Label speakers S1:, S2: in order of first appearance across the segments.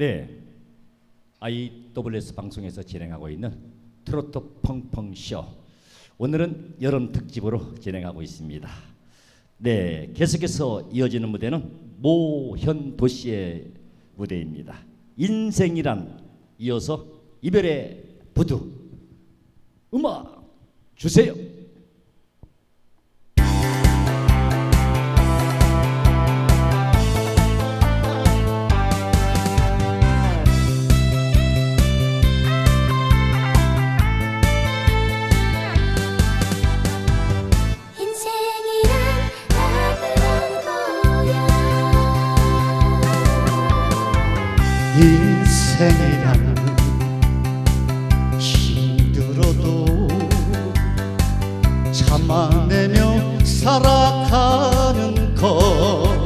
S1: 네, IWS 방송에서 진행하고 있는 트로트 펑펑 쇼. 오늘은 여름 특집으로 진행하고 있습니다. 네, 계속해서 이어지는 무대는 모현도 씨의 무대입니다. 인생이란 이어서 이별의 부두 음악 주세요.
S2: 살아가는 것.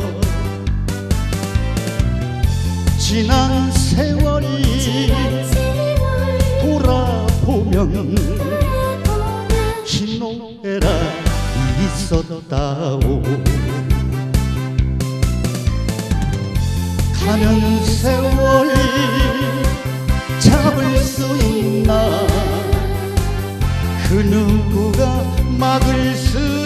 S2: 지난 세월이 돌아보면 희노애라 있었다오. 가는 세월이 잡을 수 있나? 그 누구가 막을 수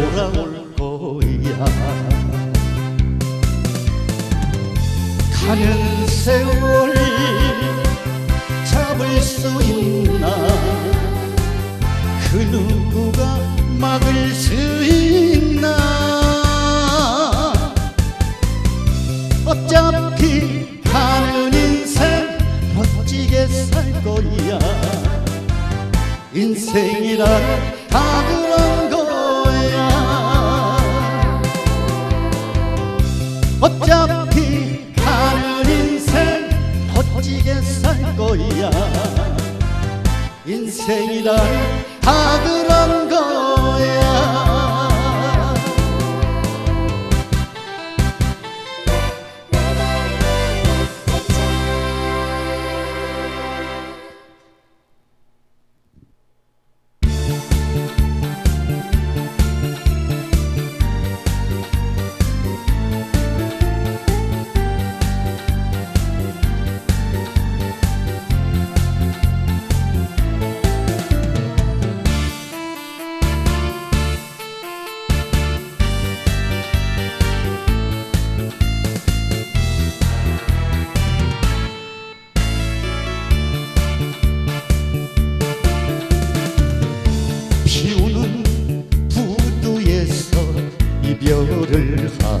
S2: 돌아올 거야. 가는 세월이 잡을 수 있나? 그 누구가 막을 수 있나? 어차피 가는 인생 멋지게 살 거야. 인생이란 다 그런 어차피 가는 인생 멋지게 살 거야. 인생이란 다 그런 거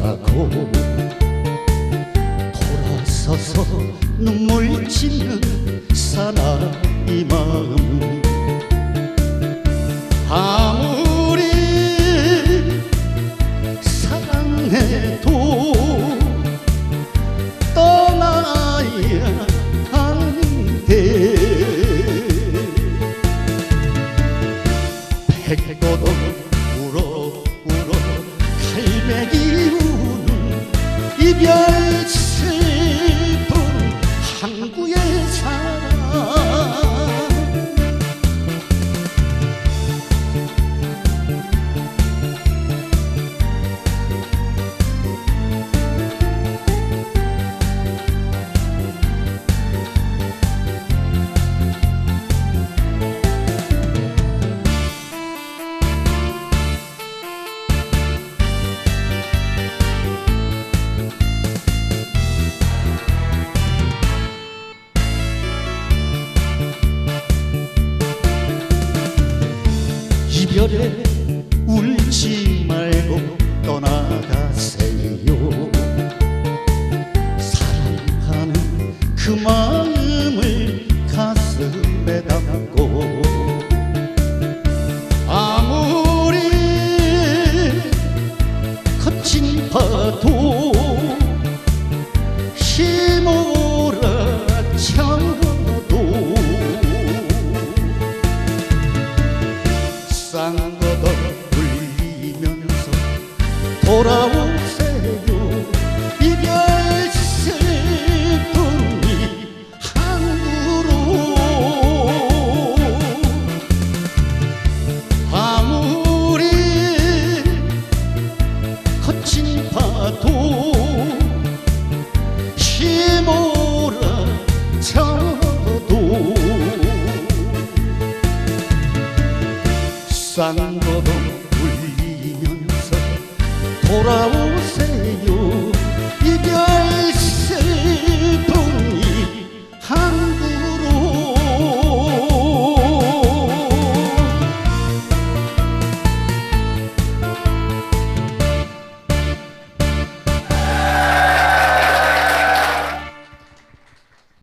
S2: 하고 돌아서서 눈물 짓는 사나이 마음. 아 이별에 울지 말고 떠나가세요. 쌍거동 울리면서 돌아오